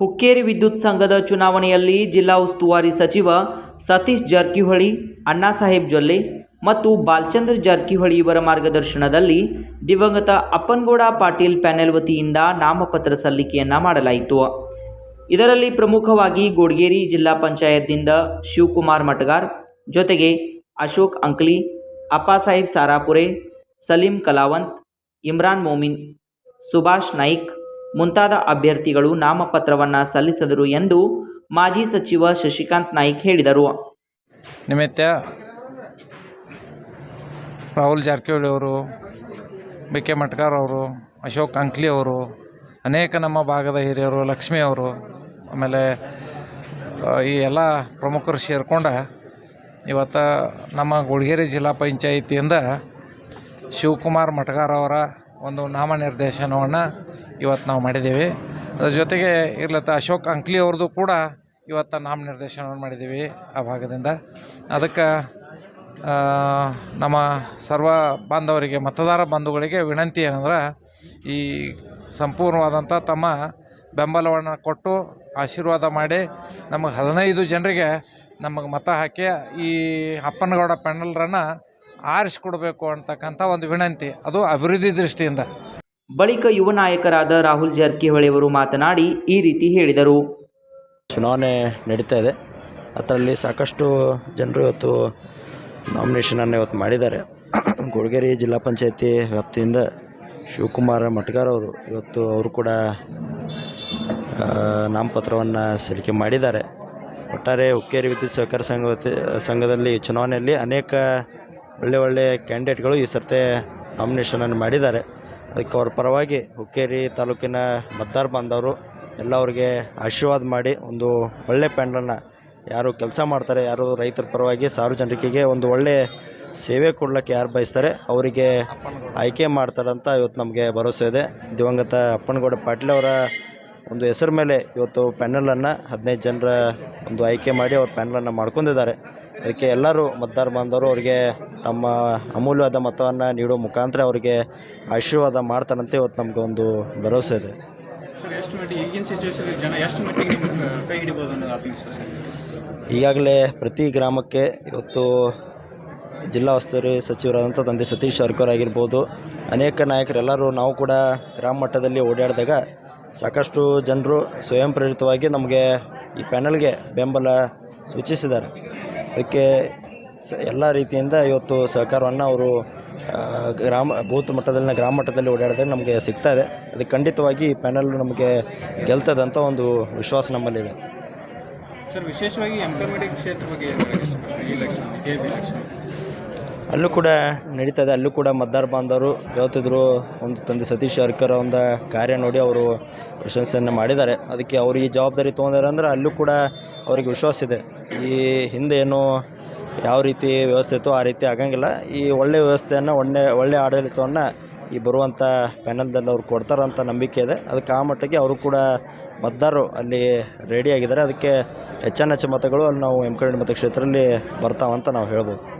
ಹುಕ್ಕೇರಿ ವಿದ್ಯುತ್ ಸಂಘದ ಚುನಾವಣೆಯಲ್ಲಿ ಜಿಲ್ಲಾ ಉಸ್ತುವಾರಿ ಸಚಿವ ಸತೀಶ್ ಜಾರಕಿಹೊಳಿ ಅಣ್ಣಾಸಾಹೇಬ್ ಜೊಲ್ಲೆ ಮತ್ತು ಬಾಲಚಂದ್ರ ಜಾರಕಿಹೊಳಿ ಇವರ ಮಾರ್ಗದರ್ಶನದಲ್ಲಿ ದಿವಂಗತ ಅಪ್ಪನಗೌಡ ಪಾಟೀಲ್ ಪ್ಯಾನೆಲ್ ವತಿಯಿಂದ ನಾಮಪತ್ರ ಸಲ್ಲಿಕೆಯನ್ನು ಮಾಡಲಾಯಿತು. ಇದರಲ್ಲಿ ಪ್ರಮುಖವಾಗಿ ಗೋಡ್ಗೇರಿ ಜಿಲ್ಲಾ ಪಂಚಾಯತ್ನಿಂದ ಶಿವಕುಮಾರ್ ಮಟಗಾರ್ ಜೊತೆಗೆ ಅಶೋಕ್ ಅಂಕ್ಲಿ ಅಪ್ಪಾಸಾಹೇಬ್ ಸಾರಾಪುರೆ, ಸಲೀಂ ಕಲಾವಂತ್, ಇಮ್ರಾನ್ ಮೋಮಿನ್, ಸುಭಾಷ್ ನಾಯ್ಕ್ ಮುಂತಾದ ಅಭ್ಯರ್ಥಿಗಳು ನಾಮಪತ್ರವನ್ನು ಸಲ್ಲಿಸಿದರು ಎಂದು ಮಾಜಿ ಸಚಿವ ಶಶಿಕಾಂತ್ ನಾಯ್ಕ್ ಹೇಳಿದರು. ನಿಮಿತ್ತ ರಾಹುಲ್ ಜಾರಕಿಹೊಳಿ ಅವರು, ಬಿ ಕೆ ಮಟ್ಕಾರ್ ಅವರು, ಅಶೋಕ್ ಅಂಕ್ಲಿ ಅವರು, ಅನೇಕ ನಮ್ಮ ಭಾಗದ ಹಿರಿಯರು, ಲಕ್ಷ್ಮಿ ಅವರು, ಆಮೇಲೆ ಈ ಎಲ್ಲ ಪ್ರಮುಖರು ಸೇರಿಕೊಂಡ ಇವತ್ತು ನಮ್ಮ ಗುಳ್ಗೇರಿ ಜಿಲ್ಲಾ ಪಂಚಾಯಿತಿಯಿಂದ ಶಿವಕುಮಾರ್ ಮಟ್ಗಾರ್ ಅವರ ಒಂದು ನಾಮನಿರ್ದೇಶನವನ್ನು ಇವತ್ತು ನಾವು ಮಾಡಿದ್ದೀವಿ. ಅದ್ರ ಜೊತೆಗೆ ಇರ್ಲತ್ತ ಅಶೋಕ್ ಅಂಕ್ಲಿ ಅವ್ರದ್ದು ಕೂಡ ಇವತ್ತು ನಾಮನಿರ್ದೇಶನವನ್ನು ಮಾಡಿದ್ದೀವಿ ಆ ಭಾಗದಿಂದ. ಅದಕ್ಕೆ ನಮ್ಮ ಸರ್ವ ಬಾಂಧವರಿಗೆ, ಮತದಾರ ಬಂಧುಗಳಿಗೆ ವಿನಂತಿ ಏನಂದ್ರೆ, ಈ ಸಂಪೂರ್ಣವಾದಂಥ ತಮ್ಮ ಬೆಂಬಲವನ್ನು ಕೊಟ್ಟು ಆಶೀರ್ವಾದ ಮಾಡಿ ನಮಗೆ ಹದಿನೈದು ಜನರಿಗೆ ನಮಗೆ ಮತ ಹಾಕಿ ಈ ಅಪ್ಪನಗೌಡ ಪೆಂಡಲ್ರನ್ನು ಆರಿಸ್ಕೊಡ್ಬೇಕು ಅಂತಕ್ಕಂಥ ಒಂದು ವಿನಂತಿ. ಅದು ಅಭಿವೃದ್ಧಿ ದೃಷ್ಟಿಯಿಂದ. ಬಳಿಕ ಯುವ ನಾಯಕರಾದ ರಾಹುಲ್ ಜಾರಕಿಹೊಳಿ ಅವರು ಮಾತನಾಡಿ ಈ ರೀತಿ ಹೇಳಿದರು. ಚುನಾವಣೆ ನಡೀತಾ ಇದೆ. ಅದರಲ್ಲಿ ಸಾಕಷ್ಟು ಜನರು ಇವತ್ತು ನಾಮಿನೇಷನನ್ನು ಇವತ್ತು ಮಾಡಿದ್ದಾರೆ. ಗುಡ್ಗೇರಿ ಜಿಲ್ಲಾ ಪಂಚಾಯತಿ ವ್ಯಾಪ್ತಿಯಿಂದ ಶಿವಕುಮಾರ ಮಟ್ಗಾರ್ ಅವರು ಇವತ್ತು ಅವರು ಕೂಡ ನಾಮಪತ್ರವನ್ನು ಸಲ್ಲಿಕೆ ಮಾಡಿದ್ದಾರೆ. ಒಟ್ಟಾರೆ ಹುಕ್ಕೇರಿ ವಿದ್ಯುತ್ ಸಹಕಾರ ಸಂಘ ಸಂಘದಲ್ಲಿ ಚುನಾವಣೆಯಲ್ಲಿ ಅನೇಕ ಒಳ್ಳೆ ಒಳ್ಳೆ ಕ್ಯಾಂಡಿಡೇಟ್ಗಳು ಈ ಸರ್ತೆ ನಾಮಿನೇಷನನ್ನು ಮಾಡಿದ್ದಾರೆ. ಅದಕ್ಕೆ ಅವ್ರ ಪರವಾಗಿ ಹುಕ್ಕೇರಿ ತಾಲೂಕಿನ ಮತದಾರ ಬಾಂಧವರು ಎಲ್ಲ ಅವ್ರಿಗೆ ಆಶೀರ್ವಾದ ಮಾಡಿ ಒಂದು ಒಳ್ಳೆ ಪ್ಯಾನಲನ್ನು ಯಾರು ಕೆಲಸ ಮಾಡ್ತಾರೆ, ಯಾರು ರೈತರ ಪರವಾಗಿ ಸಾರ್ವಜನಿಕರಿಗೆ ಒಂದು ಒಳ್ಳೆ ಸೇವೆ ಕೊಡ್ಲಿಕ್ಕೆ ಯಾರು ಬಯಸ್ತಾರೆ, ಅವರಿಗೆ ಆಯ್ಕೆ ಮಾಡ್ತಾರಂತ ಇವತ್ತು ನಮಗೆ ಭರವಸೆ ಇದೆ. ದಿವಂಗತ ಅಪ್ಪನಗೌಡ ಪಾಟೀಲ್ ಅವರ ಒಂದು ಹೆಸರು ಮೇಲೆ ಇವತ್ತು ಪ್ಯಾನಲನ್ನು ಹದಿನೈದು ಜನರ ಒಂದು ಆಯ್ಕೆ ಮಾಡಿ ಅವ್ರ ಪ್ಯಾನಲನ್ನು ಮಾಡ್ಕೊಂಡಿದ್ದಾರೆ. ಅದಕ್ಕೆ ಎಲ್ಲರೂ ಮತದಾರ ಬಾಂಧವರು ಅವರಿಗೆ ತಮ್ಮ ಅಮೂಲ್ಯವಾದ ಮತವನ್ನು ನೀಡುವ ಮುಖಾಂತರ ಅವರಿಗೆ ಆಶೀರ್ವಾದ ಮಾಡ್ತಾರಂತೆ ಇವತ್ತು ನಮಗೆ ಒಂದು ಭರವಸೆ ಇದೆ. ಈಗಾಗಲೇ ಪ್ರತಿ ಗ್ರಾಮಕ್ಕೆ ಇವತ್ತು ಜಿಲ್ಲಾ ಉಸ್ತುವಾರಿ ಸಚಿವರಾದಂಥ ತಂದೆ ಸತೀಶ್ ಶರ್ಕರ್ ಆಗಿರ್ಬೋದು. ಅನೇಕ ನಾಯಕರೆಲ್ಲರೂ ನಾವು ಕೂಡ ಗ್ರಾಮ ಮಟ್ಟದಲ್ಲಿ ಓಡಾಡಿದಾಗ ಸಾಕಷ್ಟು ಜನರು ಸ್ವಯಂ ಪ್ರೇರಿತವಾಗಿ ನಮಗೆ ಈ ಪ್ಯಾನಲ್ಗೆ ಬೆಂಬಲ ಸೂಚಿಸಿದ್ದಾರೆ. ಅದಕ್ಕೆ ಸ ಎಲ್ಲ ರೀತಿಯಿಂದ ಇವತ್ತು ಸಹಕಾರವನ್ನು ಅವರು ಗ್ರಾಮ ಬೂತ್ ಮಟ್ಟದಲ್ಲಿನ ಗ್ರಾಮ ಮಟ್ಟದಲ್ಲಿ ಓಡಾಡಿದಾಗ ನಮಗೆ ಸಿಗ್ತಾ ಇದೆ. ಅದಕ್ಕೆ ಖಂಡಿತವಾಗಿ ಈ ಪ್ಯಾನಲ್ ನಮಗೆ ಗೆಲ್ತದಂತ ಒಂದು ವಿಶ್ವಾಸ ನಮ್ಮಲ್ಲಿದೆ. ಸರ್ ವಿಶೇಷವಾಗಿ ಎಂಪ್ಲಾಯ್ಮೆಂಟ್ ಕ್ಷೇತ್ರ ಬಗ್ಗೆ ಅಲ್ಲೂ ಕೂಡ ನಡೀತಾ ಇದೆ. ಅಲ್ಲೂ ಕೂಡ ಮತದಾರ ಬಾಂಧವರು ಹೇಳ್ತಿದ್ರು ಒಂದು ತಂದೆ ಸತೀಶ್ ಜಾರಕಿಹೊಳಿ ಒಂದು ಕಾರ್ಯ ನೋಡಿ ಅವರು ಪ್ರಶಂಸೆಯನ್ನು ಮಾಡಿದ್ದಾರೆ. ಅದಕ್ಕೆ ಅವರು ಈ ಜವಾಬ್ದಾರಿ ತೊಗೊಂಡಾರೆ ಅಂದ್ರೆ ಅಲ್ಲೂ ಕೂಡ ಅವರಿಗೆ ವಿಶ್ವಾಸ ಇದೆ. ಈ ಹಿಂದೆ ಏನು ಯಾವ ರೀತಿ ವ್ಯವಸ್ಥೆ ಇತ್ತು ಆ ರೀತಿ ಆಗಂಗಿಲ್ಲ. ಈ ಒಳ್ಳೆಯ ವ್ಯವಸ್ಥೆಯನ್ನು, ಒಳ್ಳೆ ಒಳ್ಳೆಯ ಆಡಳಿತವನ್ನು ಈ ಬರುವಂಥ ಪ್ಯಾನಲ್ದಲ್ಲಿ ಅವ್ರು ಕೊಡ್ತಾರಂತ ನಂಬಿಕೆ ಇದೆ. ಅದಕ್ಕೆ ಆ ಮಟ್ಟಿಗೆ ಅವರು ಕೂಡ ಮತದಾರರು ಅಲ್ಲಿ ರೆಡಿ ಆಗಿದ್ದಾರೆ. ಅದಕ್ಕೆ ಹೆಚ್ಚಿನ ಹೆಚ್ಚು ಮತಗಳು ಅಲ್ಲಿ ನಾವು ಎಂ ಮತಕ್ಷೇತ್ರದಲ್ಲಿ ಬರ್ತಾವಂತ ನಾವು ಹೇಳ್ಬೋದು.